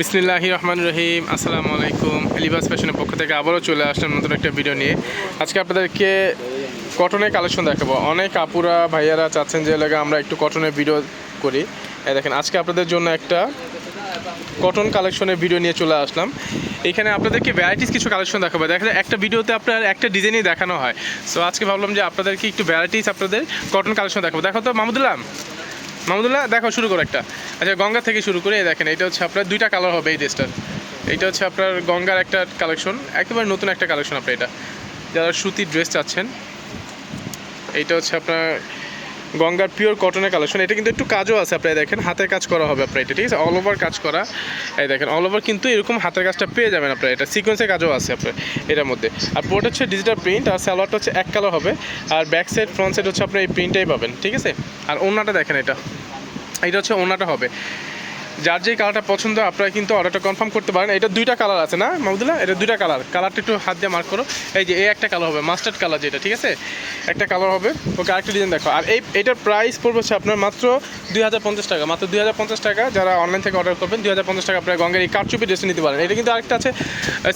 বিসমিল্লাহ রহমান রহিম, আসসালামু আলাইকুম। লিবাস ফ্যাশনের পক্ষ থেকে আবারও চলে আসলাম নতুন একটা ভিডিও নিয়ে। আজকে আপনাদেরকে কটনের কালেকশন দেখাবো। অনেক আপুরা, ভাইয়ারা চাচ্ছেন যে এলাকা আমরা একটু কটনের ভিডিও করি। দেখেন, আজকে আপনাদের জন্য একটা কটন কালেকশনের ভিডিও নিয়ে চলে আসলাম। এখানে আপনাদেরকে ভ্যারাইটিস কিছু কালেকশন দেখাবো। দেখা যায় একটা ভিডিওতে আপনার একটা ডিজাইনই দেখানো হয়। সো আজকে ভাবলাম যে আপনাদেরকে একটু ভ্যারাইটিস আপনাদের কটন কালেকশন দেখাবো। দেখো তো মাহমুদুল্লাহ মাহমুদুল্লাহ, দেখো, শুরু করো একটা। আচ্ছা গঙ্গা থেকে শুরু করে দেখেন, এটা হচ্ছে আপনার দুইটা কালার হবে এই ড্রেসটার এটা হচ্ছে আপনার গঙ্গার একটা কালেকশন একেবারে নতুন একটা কালেকশন আপনার এটা। যারা সুতির ড্রেস চাচ্ছেন এইটা হচ্ছে আপনার গঙ্গার পিওর কটনের কালেকশন এটা কিন্তু একটু কাজও আছে, আপনারা দেখেন, হাতের কাজ করা হবে আপনার এটা, ঠিক আছে? অল ওভার কাজ করা। এই দেখেন অল ওভার কিন্তু এরকম হাতের কাজটা পেয়ে যাবেন আপনার এটা। সিকোয়েন্সের কাজও আছে আপনার এটার মধ্যে। আর পোর্ট হচ্ছে ডিজিটাল প্রিন্ট আর সালোয়ারটা হচ্ছে এক কালার হবে। আর ব্যাক সাইড ফ্রন্ট সাইড হচ্ছে আপনার এই প্রিন্টটাই পাবেন, ঠিক আছে? আর ওনাটা দেখেন এটা। এটা হচ্ছে ওনাটা হবে। যার যে কালারটা পছন্দ, আপনারা কিন্তু অর্ডারটা কনফার্ম করতে পারেন। এটা দুইটা কালার আছে না, মাহমুদুল্লাহ? এটা দুইটা কালার কালারটা একটু হাত দিয়ে মার্ক করো। এই যে, এই একটা কালার হবে মাস্টার্ড কালার যেটা, ঠিক আছে? একটা কালার হবে। ওকে, আরেকটা ডিজাইন দেখো। আর এই, এটার প্রাইস পড়বে হচ্ছে আপনার মাত্র দুই হাজার পঞ্চাশ টাকা। মাত্র দুই হাজার পঞ্চাশ টাকা যারা অনলাইন থেকে অর্ডার করবেন, দুই হাজার পঞ্চাশ টাকা আপনার গঙ্গের এই কারচুপি ড্রেস নিতে পারেন। এটা কিন্তু আরেকটা আছে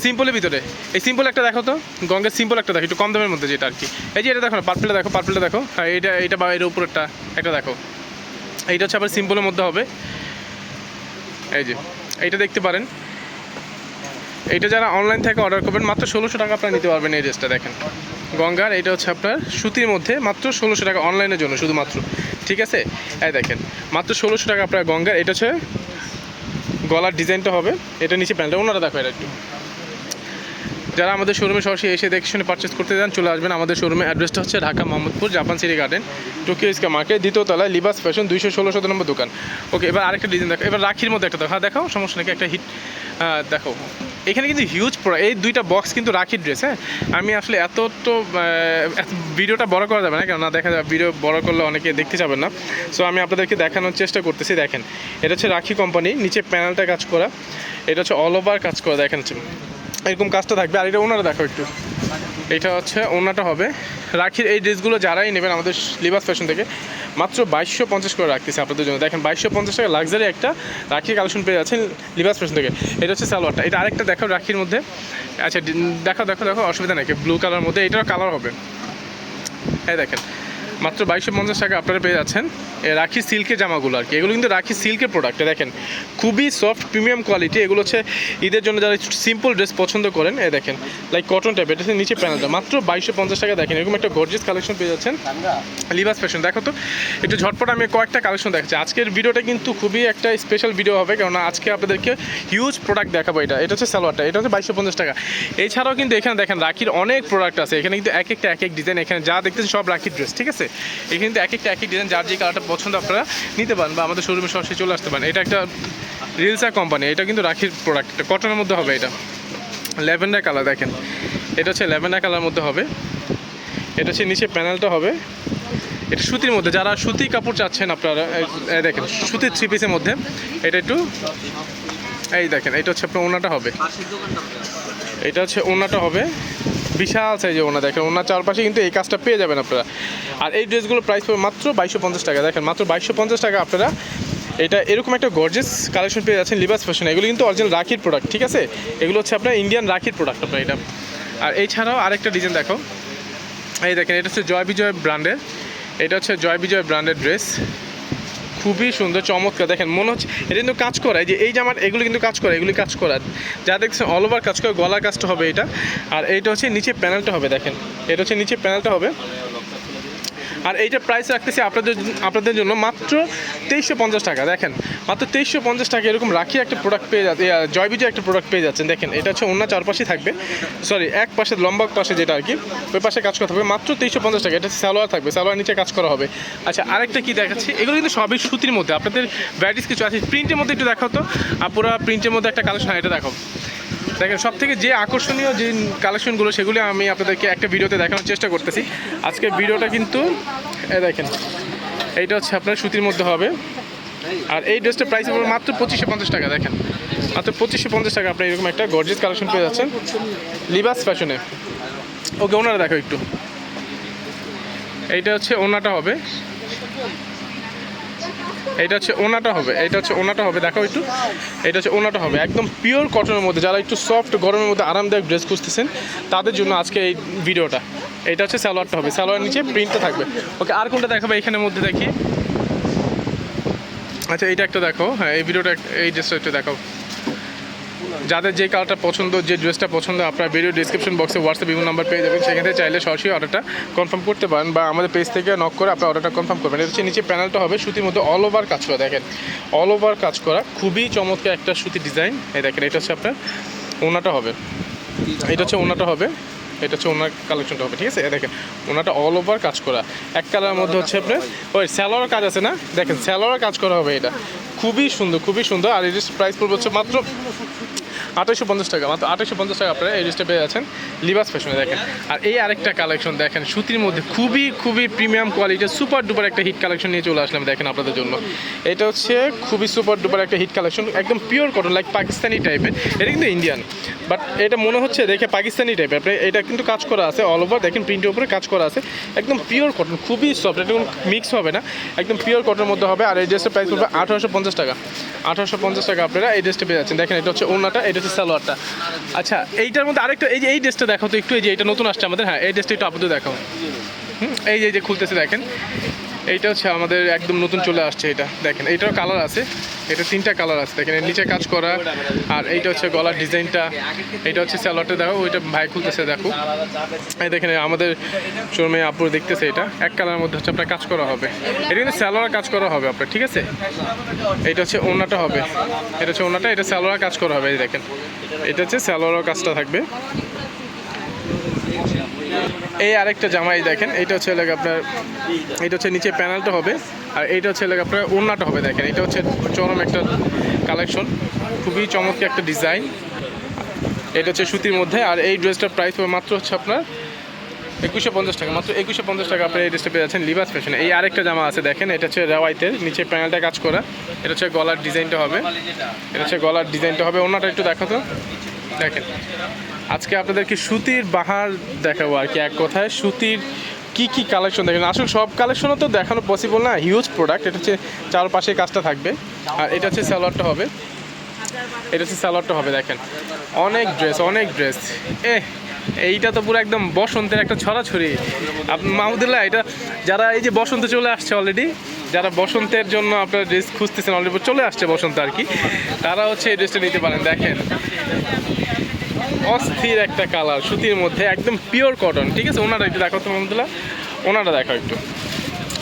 সিম্পলের ভিতরে। এই সিম্পল একটা দেখো তো। গঙ্গের সিম্পল একটা দেখো, একটু কম দামের মধ্যে যেটা আর কি এই যে, এটা দেখো পার্পেলটা দেখো পার্পেলটা দেখো। হ্যাঁ এটা এটা বা এর উপরেরটা, একটা দেখো। এইটা হচ্ছে আবার সিম্পলের মধ্যে হবে। এই যে, এইটা দেখতে পারেন। এইটা যারা অনলাইন থেকে অর্ডার করবেন, মাত্র ষোলোশো টাকা আপনারা নিতে পারবেন এই ড্রেসটা দেখেন। গঙ্গার এটা হচ্ছে আপনার সুতির মধ্যে, মাত্র ষোলোশো টাকা অনলাইনের জন্য, শুধুমাত্র। ঠিক আছে? এই দেখেন, মাত্র ষোলোশো টাকা আপনার গঙ্গার, এটা হচ্ছে গলার ডিজাইনটা হবে। এটা নিচে প্যান্টটা ওনারা দেখো এটা একটু। যারা আমাদের শোরুমে সরাসরি এসে দেখে শুনে পারচেস করতে চান, চলে আসবেন। আমাদের শোরুমের অ্যাড্রেসটা হচ্ছে Dhaka Mohammadpur Japan city garden Tokyo ইস্কা market দ্বিতীয় তলায় লিবাস ফ্যাশন দুইশো ষোলো শত নম্বর দোকান। ওকে এবার আরেকটা ডিজাইন দেখো এবার রাখির মধ্যে একটা দেখো হ্যাঁ দেখো সমস্যা নাকি একটা হিট দেখো এখানে কিন্তু হিউজ এই দুইটা বক্স কিন্তু রাখির ড্রেস হ্যাঁ? আমি আসলে এত তো ভিডিওটা বড় করা যাবে না, কেননা দেখা যাবে ভিডিও বড় করলে অনেকে দেখতে যাবেন না। সো আমি আপনাদেরকে দেখানোর চেষ্টা করতেছি, দেখেন। এটা হচ্ছে রাখি কোম্পানি নিচে প্যানেলটা কাজ করা। এটা হচ্ছে অল ওভার কাজ করা, দেখেন। এরকম কাজটা থাকবে। আর এটা ওনারা দেখো একটু। এটা হচ্ছে, ওনাটা হবে। রাখির এই ড্রেসগুলো যারাই নেবেন আমাদের লিবাস ফ্যাশন থেকে, মাত্র বাইশশো পঞ্চাশ করে রাখতেছি আপনাদের জন্য। দেখেন, বাইশশো পঞ্চাশ টাকা লাক্সারি একটা রাখির কালেকশন পেয়ে যাচ্ছেন লিবাস ফ্যাশন থেকে। এটা হচ্ছে সালোয়ারটা। এটা আরেকটা দেখো রাখির মধ্যে। আচ্ছা দেখো দেখো দেখো অসুবিধা নেই ব্লু কালার মধ্যে এটারও কালার হবে। এই দেখেন মাত্র বাইশশো পঞ্চাশ টাকা আপনারা পেয়ে যাচ্ছেন। রাখি সিল্কের জামাগুলো আর কি। এগুলো কিন্তু রাখি সিল্কের প্রোডাক্ট দেখেন, খুবই সফট প্রিমিয়াম কোয়ালিটি এগুলো হচ্ছে ঈদের জন্য যারা সিম্পল ড্রেস পছন্দ করেন এ দেখেন লাইক কটন টাইপ এটা নিচে প্যানেলটা মাত্র বাইশশো পঞ্চাশ টাকা দেখেন, এরকম একটা গর্জিয়াস কালেকশন পেয়ে যাচ্ছেন। লিবাস ফ্যাশন দেখো তো, একটু ঝটপট আমি কয়েকটা কালেকশন দেখাচ্ছি। আজকের ভিডিওটা কিন্তু খুবই একটা স্পেশাল ভিডিও হবে, কেননা আজকে আপনাদেরকে হিউজ প্রোডাক্ট দেখাবো এটা। এটা হচ্ছে সালোয়ারটা, এটা হচ্ছে বাইশশো পঞ্চাশ টাকা। এছাড়াও কিন্তু এখানে দেখেন, রাখির অনেক প্রোডাক্ট আছে। এখানে কিন্তু এক একটা, এক এক ডিজাইন এখানে যা দেখতেছেন সব রাখির ড্রেস ঠিক আছে? এখানে কিন্তু এক একটা এক এক ডিজাইন যার যে কালারটা পছন্দ আপনারা নিতে পারেন বা আমাদের শোরুমে সরাসরি চলে আসতে পারেন। এটা একটা রিলসা কোম্পানি এটা কিন্তু রাখির প্রোডাক্ট কটনের মধ্যে হবে এটা। ল্যাভেন্ডার কালার দেখেন। এটা হচ্ছে ল্যাভেন্ডার কালার মধ্যে হবে। এটা হচ্ছে নিচে প্যানেলটা হবে। এটা সুতির মধ্যে, যারা সুতি কাপড় চাচ্ছেন আপনারা দেখেন সুতির থ্রি পিসের মধ্যে। এটা একটু, এই দেখেন, এটা হচ্ছে আপনার ওনাটা হবে। এটা হচ্ছে ওনাটা হবে। বিশাল সাইজের ওনা, দেখেন ওনার চারপাশে কিন্তু এই কাজটা পেয়ে যাবেন আপনারা। আর এই ড্রেসগুলোর প্রাইস পড়বে মাত্র বাইশশো পঞ্চাশ টাকা। দেখেন, মাত্র বাইশশো পঞ্চাশ টাকা আপনারা এটা এরকম একটা গর্জেস কালেকশন পেয়ে যাচ্ছেন লিবাস ফ্যাশন এগুলো কিন্তু অরিজিনাল রাখির প্রোডাক্ট ঠিক আছে? এগুলো হচ্ছে আপনার ইন্ডিয়ান রাখির প্রোডাক্ট আপনার এটা। আর এছাড়াও আরেকটা ডিজাইন দেখো। এই দেখেন, এটা হচ্ছে জয় বিজয় ব্র্যান্ডের এটা হচ্ছে জয় বিজয় ব্র্যান্ডের ড্রেস খুবই সুন্দর, চমৎকার। দেখেন, মনে হচ্ছে এটা কিন্তু কাজ করা যে এই জামার এগুলো কিন্তু কাজ করা, এগুলি কাজ করা। যা দেখছেন অল ওভার কাজ করে, গলার কাজটা হবে এটা। আর এইটা হচ্ছে নিচে প্যানেলটা হবে, দেখেন। এটা হচ্ছে নিচে প্যানেলটা হবে। আর এইটা প্রাইস রাখতেছি আপনাদের আপনাদের জন্য মাত্র তেইশশো পঞ্চাশ টাকা। দেখেন, মাত্র তেইশশো পঞ্চাশ টাকা এরকম রাখি একটা প্রোডাক্ট পেয়ে যাচ্ছে জয়বিজয় একটা প্রোডাক্ট পেয়ে যাচ্ছেন। দেখেন, এটা হচ্ছে অন্য চারপাশে থাকবে। সরি এক পাশে লম্বা পাশে যেটা আর কি ওই পাশে কাজ করতে হবে। মাত্র তেইশশো পঞ্চাশ টাকা, এটা সালোয়ার থাকবে, সালোয়ার নিচে কাজ করা হবে। আচ্ছা আরেকটা কি দেখাচ্ছি? এগুলো কিন্তু সবই সুতির মধ্যে। আপনাদের ভ্যারাইটিস কিছু আছে প্রিন্টের মধ্যে একটু দেখাও তো। আপুরা প্রিন্টের মধ্যে একটা কালেকশন এটা দেখো দেখেন সব থেকে যে আকর্ষণীয় যে কালেকশনগুলো সেগুলো আমি আপনাদেরকে একটা ভিডিওতে দেখানোর চেষ্টা করতেছি। আজকের ভিডিওটা কিন্তু দেখেন, এইটা হচ্ছে আপনার সুতির মধ্যে হবে। আর এই ড্রেসটার প্রাইস হবে মাত্র পঁচিশশো পঞ্চাশ টাকা, দেখেন। মাত্র পঁচিশশো পঞ্চাশ টাকা আপনি এরকম একটা গর্জিয়াস কালেকশন পেয়ে যাচ্ছেন। লিবাস ফ্যাশনে ওকে, ওনারা দেখো একটু। এইটা হচ্ছে, ওনাটা হবে। এটা হচ্ছে ওনাটা হবে, এটা হচ্ছে ওনাটা হবে দেখো একটু। এটা হচ্ছে ওনাটা হবে, একদম পিওর কটনের মধ্যে। যারা একটু সফট গরমের মধ্যে আরামদায়ক ড্রেস খুঁজতেছেন, তাদের জন্য আজকে এই ভিডিওটা। এটা হচ্ছে স্যালোয়ারটা হবে স্যালোয়ার নিচে প্রিন্টটা থাকবে। ওকে, আর কোনটা দেখাবে এখানের মধ্যে দেখি? আচ্ছা এইটা একটা দেখো হ্যাঁ এই ভিডিওটা, এই ড্রেসটা একটু দেখাও। যাদের যে কালারটা পছন্দ, যে ড্রেসটা পছন্দ, আপনার ভিডিও ডিসক্রিপশন বক্সে হোয়াটসঅ্যাপ বিভিন্ন নাম্বার পেয়ে যাবেন। সেখানে চাইলে সরাসরি অর্ডারটা কনফার্ম করতে পারেন বা আমাদের পেজ থেকে নক করে আপনার অর্ডারটা কনফার্ম করবেন। এটা হচ্ছে নিচে প্যানেলটা হবে, সুতির মধ্যে অল ওভার কাজ করা। দেখেন অল ওভার কাজ করা। খুবই চমৎকার একটা সুতি ডিজাইন এই দেখেন, এটা হচ্ছে আপনার ওনাটা হবে। এটা হচ্ছে ওনাটা হবে। এটা হচ্ছে ওনার কালেকশনটা হবে, ঠিক আছে? দেখেন, ওনাটা অল ওভার কাজ করা। এক কালারের মধ্যে হচ্ছে আপনার, ওই স্যালোয়ার কাজ আছে না? দেখেন স্যালোয়ার কাজ করা হবে এটা। খুবই সুন্দর খুবই সুন্দর। আর এটির প্রাইস পড়বে হচ্ছে মাত্র আঠাশশো পঞ্চাশ টাকা, মাত্র আঠাশশো পঞ্চাশ টাকা আপনারা এই ড্রেসটা পেয়ে যাচ্ছেন। লিবাস ফ্যাশনে দেখেন। আর এই আরেকটা কালেকশন দেখেন, সুতির মধ্যে খুবই খুবই প্রিমিয়াম কোয়ালিটির সুপার ডুপার একটা হিট কালেকশন নিয়ে চলে আসলাম দেখেন আপনাদের জন্য। এটা হচ্ছে খুবই সুপার ডুপার একটা হিট কালেকশন একদম পিওর কটন লাইক পাকিস্তানি টাইপের এটা কিন্তু ইন্ডিয়ান বাট এটা মনে হচ্ছে দেখে পাকিস্তানি টাইপের আপনি, এটা কিন্তু কাজ করা আছে অল ওভার দেখেন প্রিন্টের উপরে কাজ করা আছে। একদম পিওর কটন খুবই সফট এটা মিক্স হবে না। একদম পিওর কটনের মধ্যে হবে, আর এই ড্রেসের প্রাইস পড়বে আঠারোশো পঞ্চাশ টাকা। আঠারোশো পঞ্চাশ টাকা আপনারা এই ড্রেসটা পেয়ে যাচ্ছেন। দেখেন, এটা হচ্ছে ওনাটা এটা হচ্ছে সালোয়ারটা। আচ্ছা এইটার মধ্যে আরেকটা এই যে এই ড্রেসটা দেখো তো একটু এই যে এটা নতুন আসছে আমাদের হ্যাঁ এই ড্রেসটা একটু আপাতত দেখো হুম, এই যে খুলতেছে দেখেন। এইটা হচ্ছে আমাদের একদম নতুন চলে আসছে এটা দেখেন। এইটার কালার আছে। এটা তিনটা কালার আছে এর নিচে কাজ করা, আর এইটা হচ্ছে গলার ডিজাইনটা, এটা হচ্ছে স্যালোয়ারটা দেখো, ওইটা ভাই খুলতেছে, দেখো। এই দেখেন, আমাদের শোরুমে আপুর দেখতেছে এটা, এক কালারের মধ্যে হচ্ছে আপনার কাজ করা হবে। এটা কিন্তু স্যালোয়ার কাজ করা হবে আপনার, ঠিক আছে? এটা হচ্ছে ওনাটা হবে, এটা হচ্ছে ওনাটা এটা স্যালোয়ার কাজ করা হবে, এই দেখেন। এটা হচ্ছে স্যালোয়ার কাজটা থাকবে। এই আরেকটা জামাই দেখেন এটা হচ্ছে লাগে আপনার এটা হচ্ছে নিচে প্যানেলটা হবে, আর এইটা হচ্ছে লাগে আপনার ওড়নাটা হবে দেখেন এটা হচ্ছে চরম একটা কালেকশন, খুবই চমৎকার একটা ডিজাইন, এটা হচ্ছে সুতির মধ্যে, আর এই ড্রেসটার প্রাইস হবে মাত্র হচ্ছে আপনার একুশশো পঞ্চাশ টাকা, মাত্র একুশশো পঞ্চাশ টাকা আপনি এই ড্রেসটা পেয়ে যাচ্ছেন লিবাস ফ্যাশনে এই আরেকটা জামা আছে দেখেন, এটা হচ্ছে রেওয়াইতের নিচে প্যানেলটা কাজ করা, এটা হচ্ছে গলার ডিজাইনটা হবে, এটা হচ্ছে গলার ডিজাইনটা হবে ওনাটা একটু দেখো তো দেখেন। আজকে আপনাদেরকে সুতির বাহার দেখাবো আর কি এক কথায়। সুতির কি কি কালেকশন দেখেন? আসলে সব কালেকশনও তো দেখানো পসিবল না হিউজ প্রোডাক্ট এটা হচ্ছে চারপাশে কাজটা থাকবে। আর এটা হচ্ছে স্যালোয়ারটা হবে। এটা হচ্ছে স্যালোয়ারটা হবে, দেখেন। অনেক ড্রেস অনেক ড্রেস এ এইটা তো পুরো একদম বসন্তের একটা ছড়াছড়ি। আপনি মাহমুদুল্লাহ, এটা যারা এই যে বসন্ত চলে আসছে অলরেডি যারা বসন্তের জন্য আপনার ড্রেস খুঁজতেছেন অলরেডি চলে আসছে বসন্ত আর কি, তারা হচ্ছে এই ড্রেসটা নিতে পারেন, দেখেন। অস্থির একটা কালার, সুতির মধ্যে একদম পিওর কটন ঠিক আছে? ওনারা একটু দেখো তোমার মাহমুদুল্লাহ ওনারা দেখো একটু।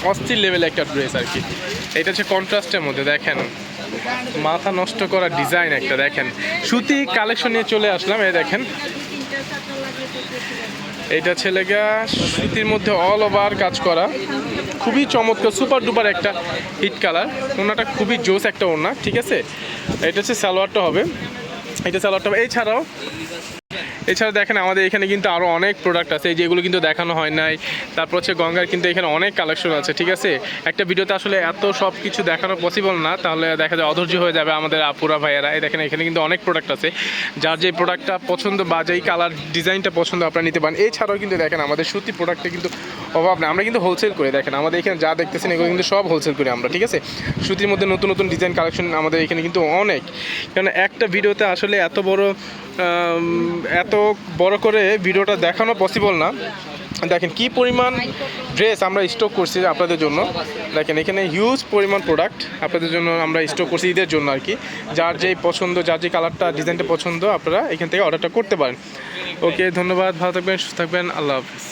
অস্থির লেভেলে একটা ড্রেস আর কি। এটা হচ্ছে কন্ট্রাস্টের মধ্যে, দেখেন। মাথা নষ্ট করা ডিজাইন একটা, দেখেন। সুতি কালেকশন নিয়ে চলে আসলাম, এই দেখেন। এইটা ছেলেগা সুতির মধ্যে অল ওভার কাজ করা। খুবই চমৎকার সুপার ডুপার একটা হিট কালার ওনাটা খুবই জোস একটা ওনা ঠিক আছে? এটা হচ্ছে সালোয়ারটা হবে। এটা এই এছাড়াও এছাড়া দেখেন আমাদের এখানে কিন্তু আরও অনেক প্রোডাক্ট আছে যেগুলো কিন্তু দেখানো হয় নাই। তারপর হচ্ছে গঙ্গার কিন্তু এখানে অনেক কালেকশন আছে ঠিক আছে? একটা ভিডিওতে আসলে এত সব কিছু দেখানো পসিবল না তাহলে দেখা যায় অধৈর্য হয়ে যাবে আমাদের আপুরা ভাইয়েরা। এই দেখেন এখানে কিন্তু অনেক প্রোডাক্ট আছে যার যে প্রোডাক্টটা পছন্দ বা যেই কালার ডিজাইনটা পছন্দ আপনারা নিতে পারেন। এছাড়াও কিন্তু দেখেন আমাদের সুতি প্রোডাক্টে কিন্তু অভাব নেই আমরা কিন্তু হোলসেল করে। দেখেন আমাদের এখানে যা দেখতেছেন এগুলো কিন্তু সব হোলসেল করি আমরা ঠিক আছে? সুতির মধ্যে নতুন নতুন ডিজাইন কালেকশন আমাদের এখানে কিন্তু অনেক। কারণ একটা ভিডিওতে আসলে এত বড় আম, এত বড় করে ভিডিওটা দেখানো পসিবল না। দেখেন কি পরিমাণ ড্রেস আমরা স্টক করছি আপনাদের জন্য। দেখেন এখানে হিউজ পরিমাণ প্রোডাক্ট আপনাদের জন্য আমরা স্টক করছি ঈদের জন্য আর কি। যার যেই পছন্দ, যার যে কালারটা ডিজাইনটা পছন্দ, আপনারা এখান থেকে অর্ডারটা করতে পারেন। ওকে ধন্যবাদ, ভালো থাকবেন, সুস্থ থাকবেন, আল্লাহ হাফিজ।